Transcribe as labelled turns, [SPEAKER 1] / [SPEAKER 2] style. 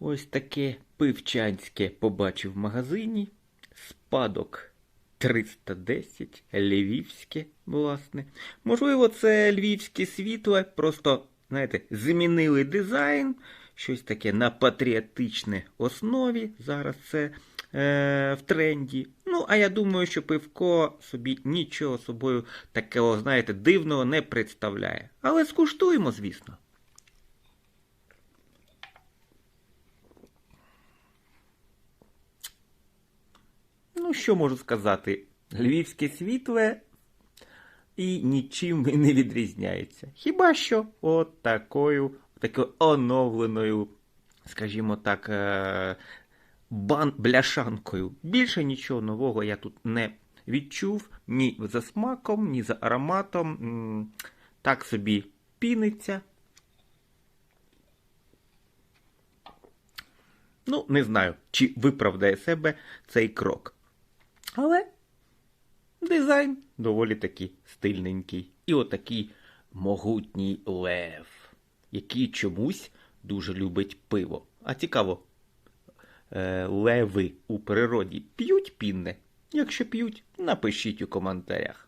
[SPEAKER 1] Ось таке пивчанське побачив в магазині. Спадок 310, львівське, власне. Можливо, це львівське світло, просто, знаєте, змінили дизайн, щось таке на патріотичній основі. Зараз це е, в тренді. Ну, а я думаю, що пивко собі нічого собою такого, знаєте, дивного не представляє. Але скуштуємо, звісно. Ну, що можу сказати? Львівське світле і нічим не відрізняється. Хіба що от такою, такою оновленою, скажімо так, е, бан, бляшанкою. Більше нічого нового я тут не відчув ні за смаком, ні за ароматом. Так собі піниться. Ну, не знаю, чи виправдає себе цей крок. Але дизайн доволі таки стильненький. І отакий могутній лев, який чомусь дуже любить пиво. А цікаво, е, леви у природі п'ють пінне? Якщо п'ють, напишіть у коментарях.